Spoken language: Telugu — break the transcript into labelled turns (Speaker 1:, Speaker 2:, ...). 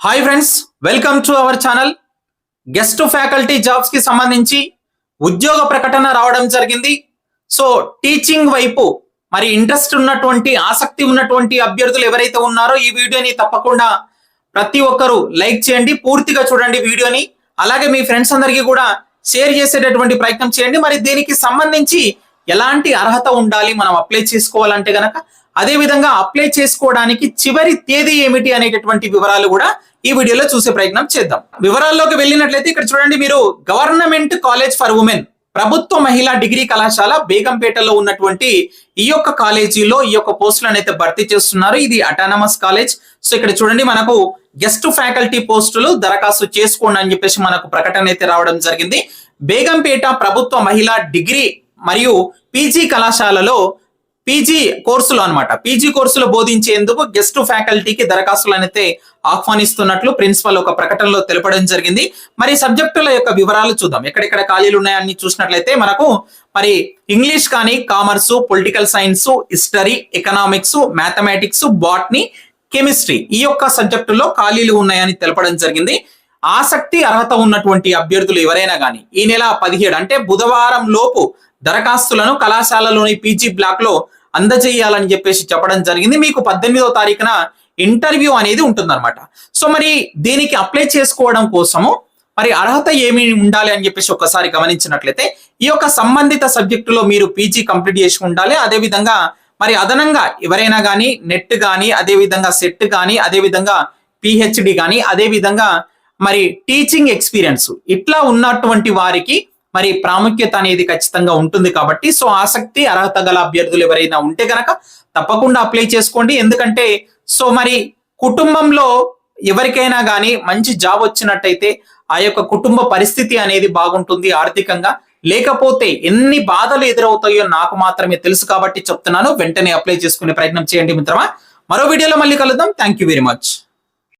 Speaker 1: Hi friends welcome to our channel guest faculty జాబ్స్కి సంబంధించి ఉద్యోగ ప్రకటన రావడం జరిగింది. సో టీచింగ్ వైపు మరి ఇంట్రెస్ట్ ఉన్నటువంటి ఆసక్తి ఉన్నటువంటి అభ్యర్థులు ఎవరైతే ఉన్నారో ఈ వీడియోని తప్పకుండా ప్రతి ఒక్కరూ లైక్ చేయండి పూర్తిగా చూడండి వీడియోని. అలాగే మీ ఫ్రెండ్స్ అందరికీ కూడా షేర్ చేసేటటువంటి ప్రయత్నం చేయండి. మరి దీనికి సంబంధించి ఎలాంటి అర్హత ఉండాలి మనం అప్లై చేసుకోవాలంటే గనక అదే విధంగా అప్లై చేసుకోవడానికి చివరి తేదీ ఏమిటి అనేటటువంటి వివరాలు కూడా ఈ వీడియోలో చూసే ప్రయత్నం చేద్దాం. వివరాల్లోకి వెళ్ళినట్లయితే ఇక్కడ చూడండి మీరు గవర్నమెంట్ కాలేజ్ ఫర్ ఉమెన్ ప్రభుత్వ మహిళా డిగ్రీ కళాశాల బేగంపేటలో ఉన్నటువంటి ఈ యొక్క కాలేజీలో ఈ యొక్క పోస్టులను అయితే భర్తీ చేస్తున్నారు. ఇది అటానమస్ కాలేజ్ సో ఇక్కడ చూడండి మనకు గెస్ట్ ఫ్యాకల్టీ పోస్టులు దరఖాస్తు చేసుకోండి అని చెప్పేసి మనకు ప్రకటన అయితే రావడం జరిగింది. బేగంపేట ప్రభుత్వ మహిళా డిగ్రీ మరియు పీజీ కళాశాలలో పీజీ కోర్సులు అన్నమాట. పీజీ కోర్సులు బోధించేందుకు గెస్ట్ ఫ్యాకల్టీకి దరఖాస్తులు అయితే ఆహ్వానిస్తున్నట్లు ప్రిన్సిపల్ ఒక ప్రకటనలో తెలపడం జరిగింది. మరి సబ్జెక్టుల యొక్క వివరాలు చూద్దాం. ఎక్కడెక్కడ ఖాళీలు ఉన్నాయని చూసినట్లయితే మనకు మరి ఇంగ్లీష్ కానీ commerce political science history economics mathematics botany chemistry ఈ యొక్క సబ్జెక్టుల్లో ఖాళీలు ఉన్నాయని తెలపడం జరిగింది. ఆసక్తి అర్హత ఉన్నటువంటి అభ్యర్థులు ఎవరైనా కానీ ఈ నెల పదిహేడు అంటే బుధవారం లోపు దరఖాస్తులను కళాశాలలోని పీజీ బ్లాక్లో అందజేయాలని చెప్పేసి చెప్పడం జరిగింది. మీకు పద్దెనిమిదో తారీఖున ఇంటర్వ్యూ అనేది ఉంటుందన్నమాట. సో మరి దీనికి అప్లై చేసుకోవడం కోసము మరి అర్హత ఏమి ఉండాలి అని చెప్పేసి ఒకసారి గమనించినట్లయితే ఈ యొక్క సంబంధిత సబ్జెక్టులో మీరు పీజీ కంప్లీట్ చేసి ఉండాలి. అదే విధంగా మరి అదనంగా ఎవరైనా కానీ నెట్ కానీ అదే విధంగా సెట్ కానీ అదే విధంగా పిహెచ్డి కానీ అదేవిధంగా మరి టీచింగ్ ఎక్స్పీరియన్స్ ఇట్లా ఉన్నటువంటి వారికి మరి ప్రాముఖ్యత అనేది ఖచ్చితంగా ఉంటుంది కాబట్టి సో ఆసక్తి అర్హత గల అభ్యర్థులు ఎవరైనా ఉంటే కనుక తప్పకుండా అప్లై చేసుకోండి. ఎందుకంటే సో మరి కుటుంబంలో ఎవరికైనా కానీ మంచి జాబ్ వచ్చినట్టయితే ఆ యొక్క కుటుంబ పరిస్థితి అనేది బాగుంటుంది ఆర్థికంగా. లేకపోతే ఎన్ని బాధలు ఎదురవుతాయో నాకు మాత్రమే తెలుసు కాబట్టి చెప్తున్నాను. వెంటనే అప్లై చేసుకునే ప్రయత్నం చేయండి మిత్రమా. మరో వీడియోలో మళ్ళీ కలుద్దాం. Thank you very much